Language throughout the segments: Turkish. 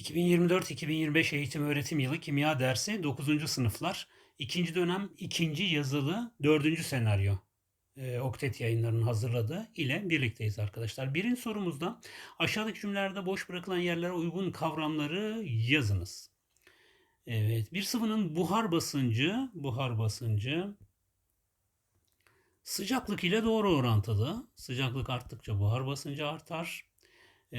2024-2025 eğitim öğretim yılı kimya dersi 9. sınıflar. ikinci dönem ikinci yazılı 4. senaryo. E, Oktet yayınlarının hazırladığı ile birlikteyiz arkadaşlar. Birinci sorumuzda aşağıdaki cümlelerde boş bırakılan yerlere uygun kavramları yazınız. Evet, bir sıvının buhar basıncı, buhar basıncı sıcaklık ile doğru orantılı. Sıcaklık arttıkça buhar basıncı artar. Ee,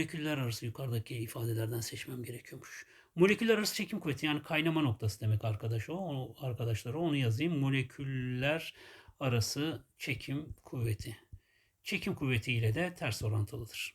moleküller arası yukarıdaki ifadelerden seçmem gerekiyormuş. Moleküller arası çekim kuvveti yani kaynama noktası demek arkadaş o. o arkadaşlara onu yazayım. Moleküller arası çekim kuvveti. Çekim kuvveti ile de ters orantılıdır.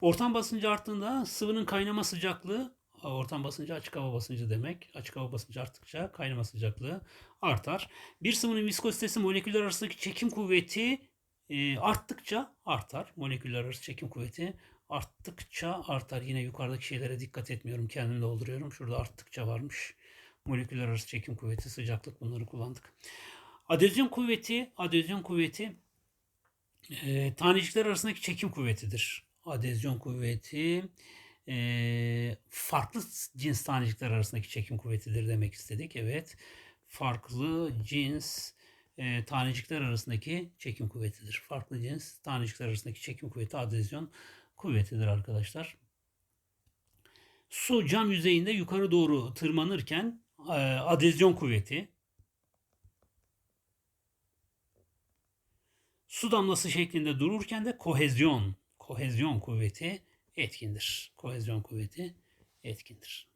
Ortam basıncı arttığında sıvının kaynama sıcaklığı ortam basıncı açık hava basıncı demek. Açık hava basıncı arttıkça kaynama sıcaklığı artar. Bir sıvının viskozitesi moleküller arasındaki çekim kuvveti e, arttıkça artar. Moleküller arası çekim kuvveti arttıkça artar. Yine yukarıdaki şeylere dikkat etmiyorum. Kendim dolduruyorum. Şurada arttıkça varmış. Moleküller arası çekim kuvveti, sıcaklık bunları kullandık. Adezyon kuvveti, adezyon kuvveti e, tanecikler arasındaki çekim kuvvetidir. Adezyon kuvveti e, farklı cins tanecikler arasındaki çekim kuvvetidir demek istedik. Evet. Farklı cins e, tanecikler arasındaki çekim kuvvetidir. Farklı cins tanecikler arasındaki çekim kuvveti adezyon kuvvetidir arkadaşlar. Su cam yüzeyinde yukarı doğru tırmanırken e, adezyon kuvveti su damlası şeklinde dururken de kohezyon kohezyon kuvveti etkindir. Kohezyon kuvveti etkindir.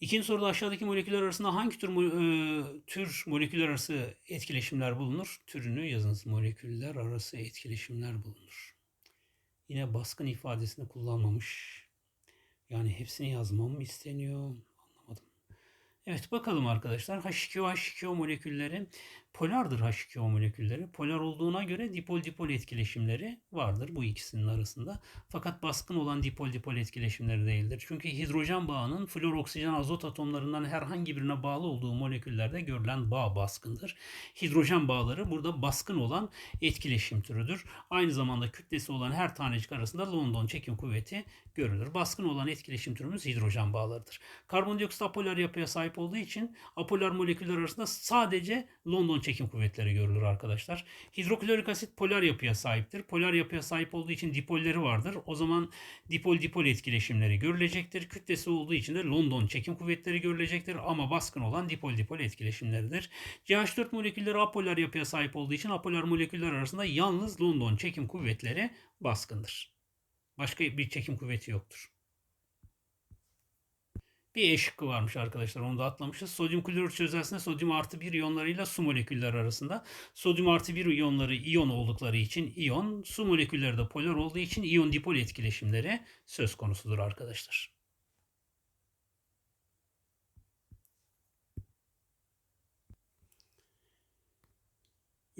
İkinci soruda aşağıdaki moleküller arasında hangi tür, e, tür moleküller arası etkileşimler bulunur? Türünü yazınız. Moleküller arası etkileşimler bulunur. Yine baskın ifadesini kullanmamış. Yani hepsini yazmam mı isteniyor? Anlamadım. Evet bakalım arkadaşlar. H2O, H2O molekülleri polardır H2O molekülleri. Polar olduğuna göre dipol-dipol etkileşimleri vardır bu ikisinin arasında. Fakat baskın olan dipol-dipol etkileşimleri değildir. Çünkü hidrojen bağının flor, oksijen, azot atomlarından herhangi birine bağlı olduğu moleküllerde görülen bağ baskındır. Hidrojen bağları burada baskın olan etkileşim türüdür. Aynı zamanda kütlesi olan her tanecik arasında London çekim kuvveti görülür. Baskın olan etkileşim türümüz hidrojen bağlarıdır. Karbondioksit apolar yapıya sahip olduğu için apolar moleküller arasında sadece London çekim kuvvetleri görülür arkadaşlar. Hidroklorik asit polar yapıya sahiptir. Polar yapıya sahip olduğu için dipolleri vardır. O zaman dipol-dipol etkileşimleri görülecektir. Kütlesi olduğu için de London çekim kuvvetleri görülecektir. Ama baskın olan dipol-dipol etkileşimleridir. CH4 molekülleri apolar yapıya sahip olduğu için apolar moleküller arasında yalnız London çekim kuvvetleri baskındır. Başka bir çekim kuvveti yoktur. Bir E şıkkı varmış arkadaşlar onu da atlamışız. Sodyum klorür çözeltisinde sodyum artı bir iyonlarıyla su moleküller arasında. Sodyum artı bir iyonları iyon oldukları için iyon, su molekülleri de polar olduğu için iyon dipol etkileşimleri söz konusudur arkadaşlar.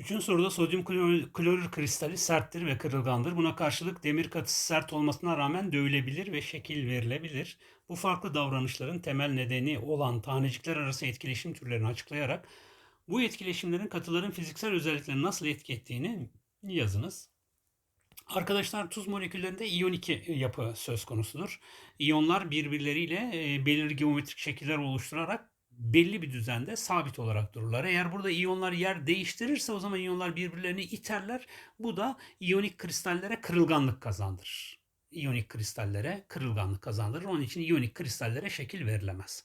Üçüncü soruda sodyum klorür, kristali serttir ve kırılgandır. Buna karşılık demir katısı sert olmasına rağmen dövülebilir ve şekil verilebilir. Bu farklı davranışların temel nedeni olan tanecikler arası etkileşim türlerini açıklayarak bu etkileşimlerin katıların fiziksel özelliklerini nasıl etki ettiğini yazınız. Arkadaşlar tuz moleküllerinde iyonik yapı söz konusudur. İyonlar birbirleriyle belirli geometrik şekiller oluşturarak belli bir düzende sabit olarak dururlar. Eğer burada iyonlar yer değiştirirse o zaman iyonlar birbirlerini iterler. Bu da iyonik kristallere kırılganlık kazandırır. İyonik kristallere kırılganlık kazandırır. Onun için iyonik kristallere şekil verilemez.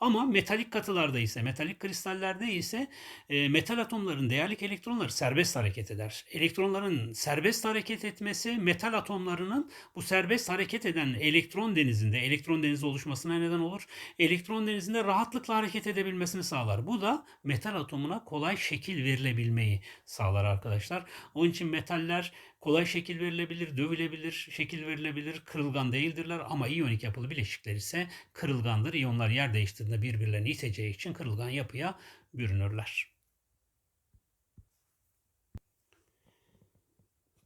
Ama metalik katılarda ise, metalik kristallerde ise e, metal atomların değerlik elektronları serbest hareket eder. Elektronların serbest hareket etmesi metal atomlarının bu serbest hareket eden elektron denizinde, elektron denizi oluşmasına neden olur. Elektron denizinde rahatlıkla hareket edebilmesini sağlar. Bu da metal atomuna kolay şekil verilebilmeyi sağlar arkadaşlar. Onun için metaller kolay şekil verilebilir, dövülebilir, şekil verilebilir, kırılgan değildirler ama iyonik yapılı bileşikler ise kırılgandır. İyonlar yer değiştirdiğinde birbirlerini iteceği için kırılgan yapıya bürünürler.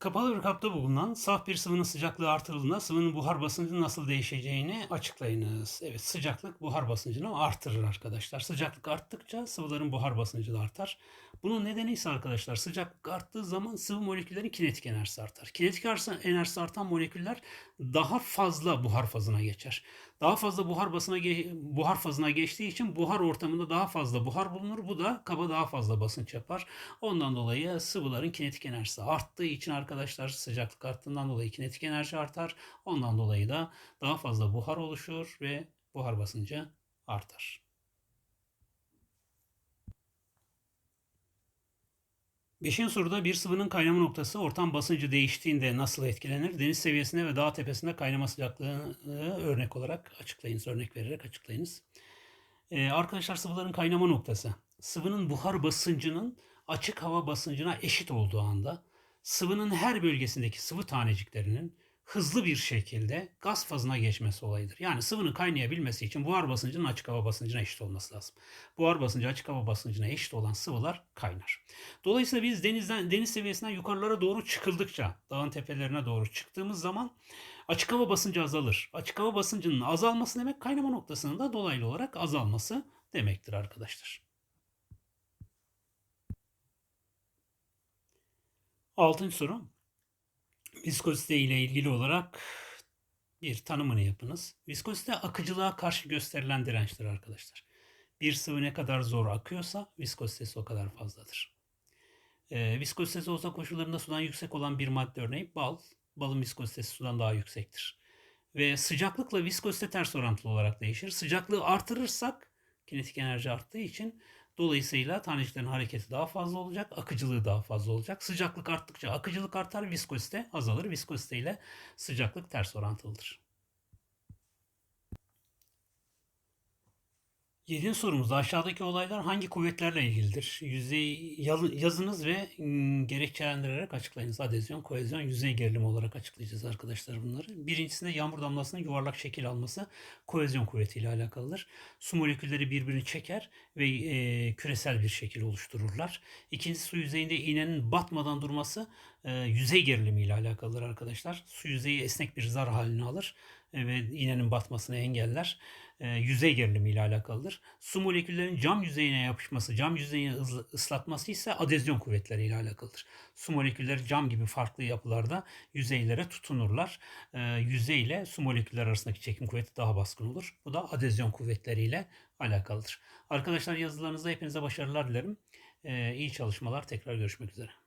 Kapalı bir kapta bulunan saf bir sıvının sıcaklığı artırıldığında sıvının buhar basıncı nasıl değişeceğini açıklayınız. Evet sıcaklık buhar basıncını artırır arkadaşlar. Sıcaklık arttıkça sıvıların buhar basıncı da artar. Bunun nedeni ise arkadaşlar sıcaklık arttığı zaman sıvı moleküllerin kinetik enerjisi artar. Kinetik enerjisi artan moleküller daha fazla buhar fazına geçer. Daha fazla buhar basına buhar fazına geçtiği için buhar ortamında daha fazla buhar bulunur. Bu da kaba daha fazla basınç yapar. Ondan dolayı sıvıların kinetik enerjisi arttığı için arkadaşlar sıcaklık arttığından dolayı kinetik enerji artar. Ondan dolayı da daha fazla buhar oluşur ve buhar basıncı artar. Beşinci soruda bir sıvının kaynama noktası ortam basıncı değiştiğinde nasıl etkilenir? Deniz seviyesinde ve dağ tepesinde kaynama sıcaklığını örnek olarak açıklayınız, örnek vererek açıklayınız. Ee, arkadaşlar sıvıların kaynama noktası. Sıvının buhar basıncının açık hava basıncına eşit olduğu anda sıvının her bölgesindeki sıvı taneciklerinin hızlı bir şekilde gaz fazına geçmesi olayıdır. Yani sıvının kaynayabilmesi için buhar basıncının açık hava basıncına eşit olması lazım. Buhar basıncı açık hava basıncına eşit olan sıvılar kaynar. Dolayısıyla biz denizden deniz seviyesinden yukarılara doğru çıkıldıkça, dağın tepelerine doğru çıktığımız zaman açık hava basıncı azalır. Açık hava basıncının azalması demek kaynama noktasının da dolaylı olarak azalması demektir arkadaşlar. Altıncı soru. Viskozite ile ilgili olarak bir tanımını yapınız. Viskozite akıcılığa karşı gösterilen dirençtir arkadaşlar. Bir sıvı ne kadar zor akıyorsa viskozitesi o kadar fazladır. E, viskozitesi olsa koşullarında sudan yüksek olan bir madde örneği bal. Balın viskozitesi sudan daha yüksektir. Ve sıcaklıkla viskozite ters orantılı olarak değişir. Sıcaklığı artırırsak kinetik enerji arttığı için Dolayısıyla taneciklerin hareketi daha fazla olacak, akıcılığı daha fazla olacak. Sıcaklık arttıkça akıcılık artar, viskozite azalır. Viskozite ile sıcaklık ters orantılıdır. Yedinci sorumuzda aşağıdaki olaylar hangi kuvvetlerle ilgilidir? Yüzey yazınız ve gerekçelendirerek açıklayınız. Adezyon, kohezyon, yüzey gerilimi olarak açıklayacağız arkadaşlar bunları. Birincisinde yağmur damlasının yuvarlak şekil alması kohezyon kuvvetiyle alakalıdır. Su molekülleri birbirini çeker ve e, küresel bir şekil oluştururlar. İkincisi su yüzeyinde iğnenin batmadan durması e, yüzey gerilimi ile alakalıdır arkadaşlar. Su yüzeyi esnek bir zar halini alır e, ve iğnenin batmasını engeller. E, yüzey gerilimi ile alakalıdır. Su moleküllerinin cam yüzeyine yapışması, cam yüzeyini ıslatması ise adezyon kuvvetleri ile alakalıdır. Su molekülleri cam gibi farklı yapılarda yüzeylere tutunurlar. E, yüzey ile su molekülleri arasındaki çekim kuvveti daha baskın olur. Bu da adezyon kuvvetleri ile alakalıdır. Arkadaşlar yazılarınızda hepinize başarılar dilerim. İyi çalışmalar. Tekrar görüşmek üzere.